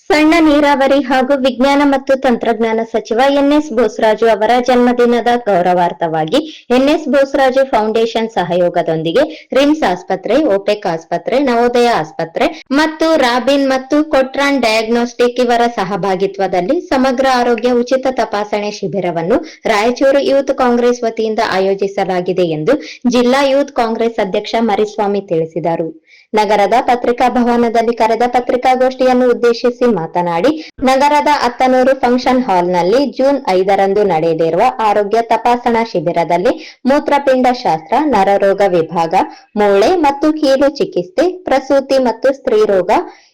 ಸಣ್ಣ ನೀರಾವರಿ ಹಾಗೂ ವಿಜ್ಞಾನ ಮತ್ತು ತಂತ್ರಜ್ಞಾನ ಸಚಿವ ಎನ್ಎಸ್ ಬೋಸರಾಜು ಅವರ ಜನ್ಮದಿನದ ಗೌರವಾರ್ಥವಾಗಿ ಎನ್ಎಸ್ ಬೋಸರಾಜು ಫೌಂಡೇಶನ್ ಸಹಯೋಗದೊಂದಿಗೆ ರಿಮ್ಸ್ ಆಸ್ಪತ್ರೆ, ಓಪೆಕ್ ಆಸ್ಪತ್ರೆ, ನವೋದಯ ಆಸ್ಪತ್ರೆ ಮತ್ತು ರಾಬಿನ್ ಮತ್ತು ಕೊಟ್ರಾನ್ ಡಯಾಗ್ನೋಸ್ಟಿಕ್ ಇವರ ಸಹಭಾಗಿತ್ವದಲ್ಲಿ ಸಮಗ್ರ ಆರೋಗ್ಯ ಉಚಿತ ತಪಾಸಣೆ ಶಿಬಿರವನ್ನು ರಾಯಚೂರು ಯೂತ್ ಕಾಂಗ್ರೆಸ್ ವತಿಯಿಂದ ಆಯೋಜಿಸಲಾಗಿದೆ ಎಂದು ಜಿಲ್ಲಾ ಯೂತ್ ಕಾಂಗ್ರೆಸ್ ಅಧ್ಯಕ್ಷ ಮರಿಸ್ವಾಮಿ ತಿಳಿಸಿದರು. ನಗರದ ಪತ್ರಿಕಾ ಭವನದಲ್ಲಿ ಕರೆದ ಪತ್ರಿಕಾಗೋಷ್ಠಿಯನ್ನು ಉದ್ದೇಶಿಸಿ ಮಾತನಾಡಿ, ನಗರದ ಅತ್ತನೂರು ಫಂಕ್ಷನ್ ಹಾಲ್ನಲ್ಲಿ ಜೂನ್ ಐದರಂದು ನಡೆಯಲಿರುವ ಆರೋಗ್ಯ ತಪಾಸಣಾ ಶಿಬಿರದಲ್ಲಿ ಮೂತ್ರಪಿಂಡ ಶಾಸ್ತ್ರ, ನರರೋಗ ವಿಭಾಗ, ಮೂಳೆ ಮತ್ತು ಕೀಲು ಚಿಕಿತ್ಸೆ, ಪ್ರಸೂತಿ ಮತ್ತು ಸ್ತ್ರೀರೋಗ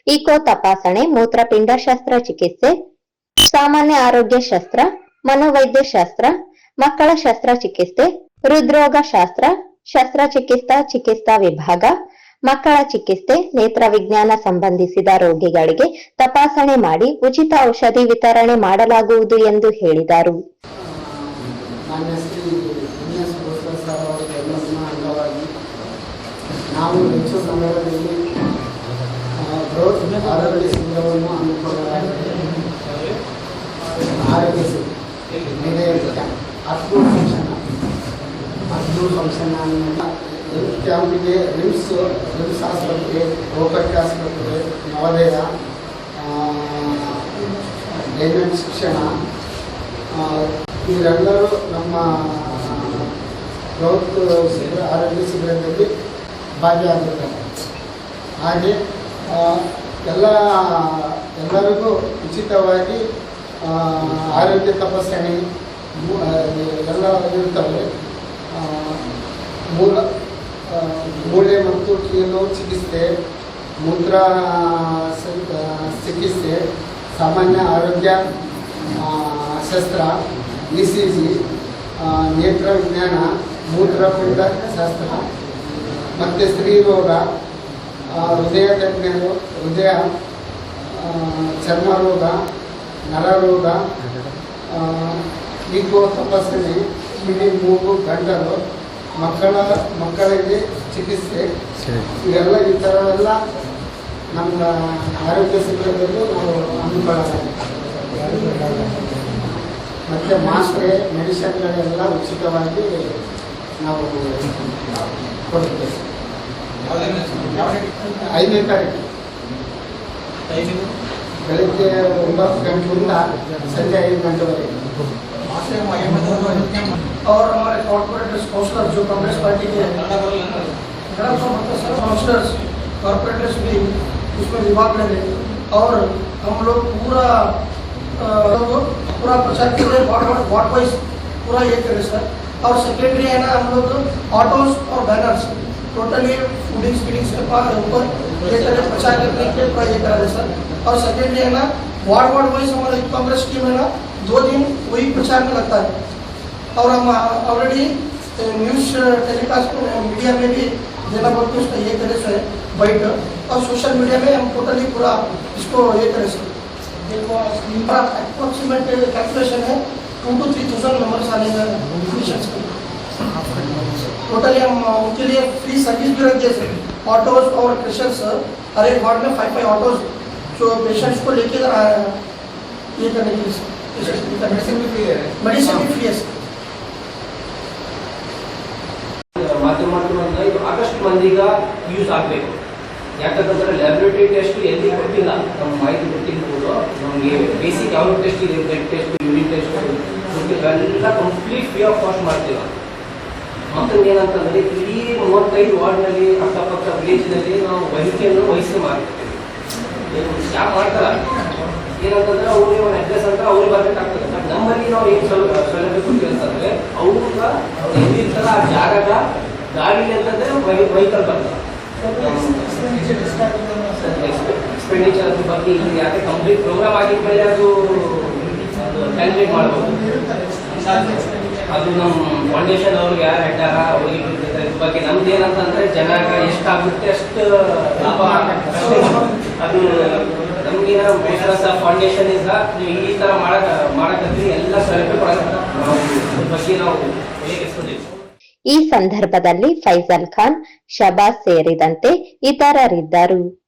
ಇಕೋ ತಪಾಸಣೆ, ಮೂತ್ರಪಿಂಡ ಶಸ್ತ್ರಚಿಕಿತ್ಸೆ ಸಾಮಾನ್ಯ ಆರೋಗ್ಯ ಶಸ್ತ್ರ, ಮನೋವೈದ್ಯ ಶಾಸ್ತ್ರ, ಮಕ್ಕಳ ಶಸ್ತ್ರಚಿಕಿತ್ಸೆ ಹೃದ್ರೋಗ ಶಾಸ್ತ್ರ ಶಸ್ತ್ರಚಿಕಿತ್ಸಾ ಚಿಕಿತ್ಸಾ ವಿಭಾಗ ಮಕ್ಕಳ ಚಿಕಿತ್ಸೆ, ನೇತ್ರ ವಿಜ್ಞಾನ ಸಂಬಂಧಿಸಿದ ರೋಗಿಗಳಿಗೆ ತಪಾಸಣೆ ಮಾಡಿ ಉಚಿತ ಔಷಧಿ ವಿತರಣೆ ಮಾಡಲಾಗುವುದು ಎಂದು ಹೇಳಿದರು. ಮಾನ್ಯ Shri N S Boskar sir ಅವರ ಜನ್ಮದಿನ ಅಂಗವಾಗಿ ನಾವು ಹೆಚ್ಚು ನಗರದಲ್ಲಿ ಆ, ಬೃಹತ್ ಆರೋಗ್ಯ ಶಿಬಿರವನ್ನು ಹಮ್ಮಿಕೊಳ್ಳಲಾಗಿದೆ ಆರೋಗ್ಯ ಶಿಬಿರ ಅಕ್ಟೂರ್ ಫಂಕ್ಷನ್ ಅಕ್ಟೂರ್ ಫಂಕ್ಷನ್ ಕ್ಯಾಂಪಿಗೆ ರಿಮ್ಸ್ ರಿಮ್ಸ್ ಆಸ್ಪತ್ರೆ ಓಪಕ್ ಆಸ್ಪತ್ರೆ ನವೋದಯ ಗೈರ್ಮೆಂಟ್ ಶಿಕ್ಷಣ ಇವರೆಲ್ಲರೂ ನಮ್ಮ ಗೌತ್ ಶಿಬಿರ ಆರೋಗ್ಯ ಶಿಬಿರದಲ್ಲಿ ಭಾಗಿಯಾಗಿರ್ತಾರೆ ಹಾಗೆ ಎಲ್ಲ, ಎಲ್ಲರಿಗೂ ಉಚಿತವಾಗಿ ಆರೋಗ್ಯ ತಪಾಸಣೆ ಎಲ್ಲ ಇರ್ತವೆ ಮೂಲ ಮೂಳೆ ಮತ್ತು ಕೀಲು ಚಿಕಿತ್ಸೆ ಮೂತ್ರ ಸ- ಆ, ಚಿಕಿತ್ಸೆ ಸಾಮಾನ್ಯ ಆರೋಗ್ಯ ಆ, ಶಸ್ತ್ರ ಇ ಸಿ ಜಿ ನೇತ್ರ ವಿಜ್ಞಾನ ಮೂತ್ರಪಿಂಡ ಶಾಸ್ತ್ರ ಮತ್ತು ಸ್ತ್ರೀರೋಗ ಆ, ಹೃದಯ ತಜ್ಞರು ಹೃದಯ ಆ, ಚರ್ಮ ರೋಗ ನರರೋಗ ಆ, ಈಗೋ ತಪಾಸಣೆ ಕಿವಿ ಮೂಗು ಗಂಟಲು ಮಕ್ಕಳ ಮಕ್ಕಳಿಗೆ ಚಿಕಿತ್ಸೆ ಇವೆಲ್ಲ ಈ ಥರ ಎಲ್ಲ ನಮ್ಮ ಆರೋಗ್ಯ ಶಿಬಿರದಲ್ಲಿ ನಾವು ಹಮ್ಮಿಕೊಳ್ಳಲಾಗಿದೆ ಮತ್ತು ಮಾತ್ರೆ ಮೆಡಿಸಿನ್ಗಳೆಲ್ಲ ಉಚಿತವಾಗಿ ನಾವು ಕೊಡುತ್ತೇವೆ. ಐದನೇ ತಾರೀಕು. ಬೆಳಗ್ಗೆ ಒಂಬತ್ತು ಗಂಟೆಯಿಂದ ಸಂಜೆ ಐದು ಗಂಟೆವರೆಗೆ. और हमारे कॉर्पोरेट काउंसलर जो कांग्रेस पार्टी के मैडम सब मतलब काउंसलर्स कॉर्पोरेटर्स भी उसमें विभाग ले रहे और हम लोग पूरा अ, पूरा प्रचार के लिए वार्ड वार्ड वाइज पूरा ये करें सर। और सेक्रेटरी है ना हम लोग ऑटोस और बैनर्स टोटली फूडिंग स्पीडिंग से पा- ऊपर ये करें प्रचार करने के पूरा ये करा रहे सर। और सेक्रेटरी है ना वार्ड वार्ड वाइज हमारा कांग्रेस टीम है ना दो दिन वही प्रचार में लगता है। और हम ऑलरेडी न्यूज़ टेलीकास्ट मीडिया में भी देना हैं उसका ये करे से बाइट और सोशल मीडिया में हम टोटली पूरा इसको ये करे से देखो अप्रोक्सीमेट कैलकुलेशन है two to three thousand members आने का टोटली हम उनके लिए फ्री सर्विस भी रखते हैं। ऑटोज और पेशेंट्स हर एक वार्ड में फाइव फाइव ऑटोज जो पेशेंट्स को लेके ये करने के लिए मेडिसिन भी फ्री है। मेडिसिन भी फ्री है ಆದಷ್ಟು ಮಂದಿಗ ಯೂಸ್ ಆಗಬೇಕು. ಯಾಕಂತಂದ್ರೆ ಲ್ಯಾಬ್ರೇಟರಿ ಟೆಸ್ಟ್ ಎಲ್ಲಿ ಕೊಟ್ಟಿಲ್ಲ ನಮ್ಮ ಮಾಹಿತಿ ಕೊಟ್ಟಿರ್ಬೋದು ನಮಗೆ ಬೇಸಿಕ್ ಯಾವ ಟೆಸ್ಟ್ ಇದೆ ಬ್ಲಡ್ ಟೆಸ್ಟ್ ಯೂನಿಟ್ ಟೆಸ್ಟ್ ಎಲ್ಲ ಕಂಪ್ಲೀಟ್ ಫ್ರೀ ಆಫ್ ಕಾಸ್ಟ್ ಮಾಡ್ತೀವಿ. ಮತ್ತೆ ಮತ್ತೊಂದು ಏನಂತಂದ್ರೆ ಇಡೀ ಮೂವತ್ತೈದು ವಾರ್ಡ್ನಲ್ಲಿ, ಅಕ್ಕಪಕ್ಕ ವಿಲೇಜ್ನಲ್ಲಿ ನಾವು ವಹಿಕೆಯನ್ನು ವಹಿಸಿ ಮಾಡ್ತೀವಿ. ಯಾಕೆ ಮಾಡ್ತಾರ? ಏನಂತಂದ್ರೆ ಅವ್ರಿಗೆ ಒಂದು ಅಡ್ರೆಸ್ ಅಂತ ಅವ್ರಿಗೆ ಬರ್ಬೇಕಾಗ್ತದೆ. ಬಟ್ ನಮ್ಮಲ್ಲಿ ನಾವು ಏನು ಸೌಲಭ್ಯ ಸೌಲಭ್ಯ ಕೊಡ್ತೀವಿ ಅಂತಂದ್ರೆ ಅವ್ರ ಎಲ್ಲಿರ್ತಾರ ಆ ಜಾಗದ ಗಾಡಿಗೆ ಅಂತಂದ್ರೆ ವೆಹಿಕಲ್ ಬಗ್ಗೆ ಎಕ್ಸ್ಪೆಂಡಿಚರ್ ಬಗ್ಗೆ ಈಗ ಯಾಕೆ ಕಂಪ್ಲೀಟ್ ಪ್ರೋಗ್ರಾಮ್ ಆಗಿದ್ಮೇಲೆ ಅದು ಕ್ಯಾಲ್ಕುಲೇಟ್ ಮಾಡ್ಬೋದು. ಅದು ನಮ್ಮ ಫೌಂಡೇಶನ್ ಅವ್ರಿಗೆ ಯಾರು ಹೆಡ್ಡಾರ ಅವ್ರಿಗೆ. ಇದ್ರ ಬಗ್ಗೆ ನಮ್ದು ಏನಂತಂದ್ರೆ ಜನಾಗ ಎಷ್ಟಾಗುತ್ತೆ ಅಷ್ಟು ಲಾಭ ಅದು ನಮ್ಗೇನ ಮೆಟ್ರಸ್ ಫೌಂಡೇಶನ್ ಇಂದ ನೀವು ಈ ತರ ಮಾಡಕ್ಕೆ ಮಾಡಕತ್ತೀವಿ ಎಲ್ಲ ಸೌಲಭ್ಯ ಕೊಡಕ್ಕೆ ನಾವು ಬಗ್ಗೆ ನಾವು ಹೇಗಿಸ್ಕೊಂಡಿದ್ದೀವಿ ಈ ಸಂದರ್ಭದಲ್ಲಿ ಫೈಜಲ್ ಖಾನ್ ಶಬಾಸ್ ಸೇರಿದಂತೆ ಇತರರಿದ್ದರು.